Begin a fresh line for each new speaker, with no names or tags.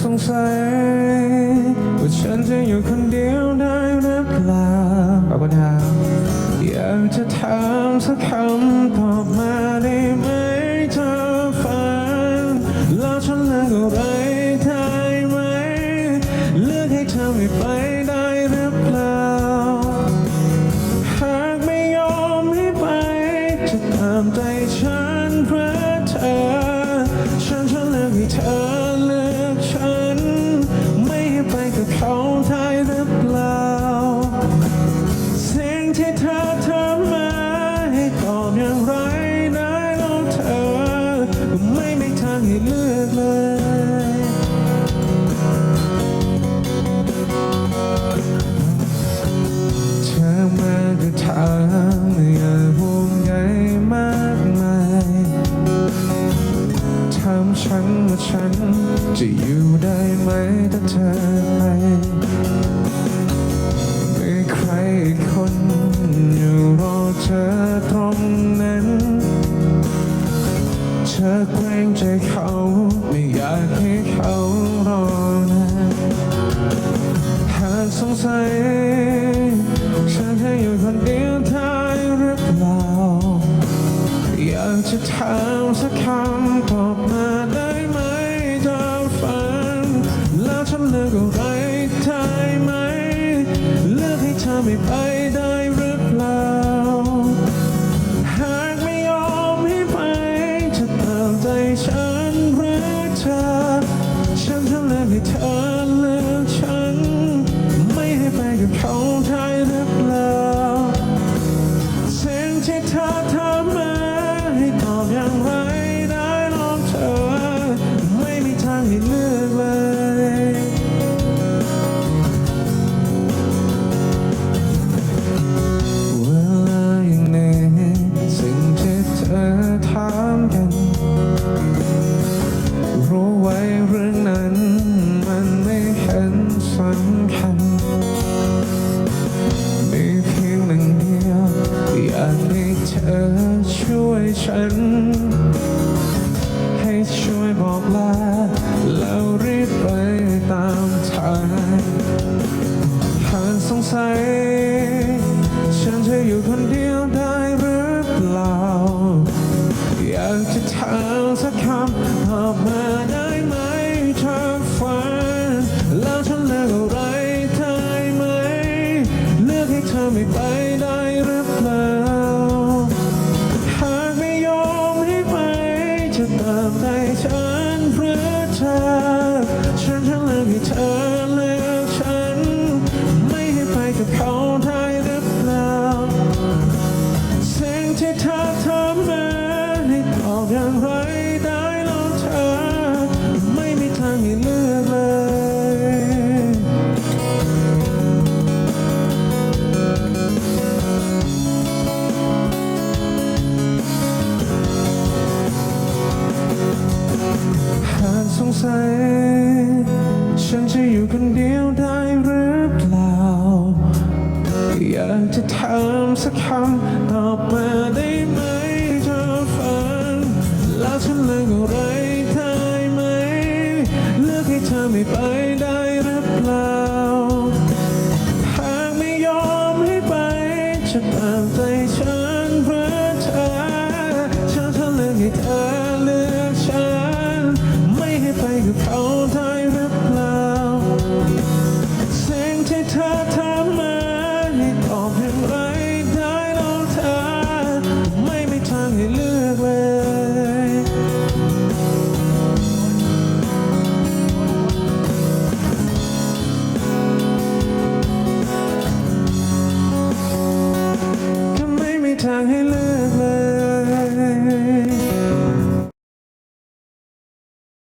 สัยว่าฉันจะอยู่คนเดียวได้หรือเปล่าขอบคุณครับอยากจะถามสักคำตอบมาได้ไหมเธอฟังแล้วฉันเลือกอะไรได้ไหม เลือกให้เธอไม่ไปได้หรือเปล่า หากไม่ยอมให้ไป จะตามใจฉันเพื่อเธอ ฉันจะเลือกให้เธอเลือก ก็ถามอย่าห่วงใยมากมายถามฉันว่าฉันจะอยู่ได้ไหมถ้าเธอไปมีใครอีกคนอยู่รอเธอตรงนั้น เธอเกรงใจเขา จะถามสักคำตอบมาได้ไหมเธอฟังแล้วฉันเลือกอะไรได้ไหม เลือกให้เธอไม่ไปได้ำคัญมีเพียงหนึ่งเดียว อยากให้เธอช่วยฉัน ให้ช่วยบอกลาแล้วรีบไปตามทางหากสงสัย ฉันจะอยู่คนเดียวได้หรือเปล่า อยากจะถามสักคำตอบมาไากสฉันจะอยู่คนเดียวได้หรือเปล่า อยากจะถามสักคำตอบมาได้ไหมเธอฟังแล้วฉันเลือกอะไรได้ไหม เลือกให้เธอไม่ไปได้หรือเปล่า หากไม่ยอมให้ไป จะตามใจ Time.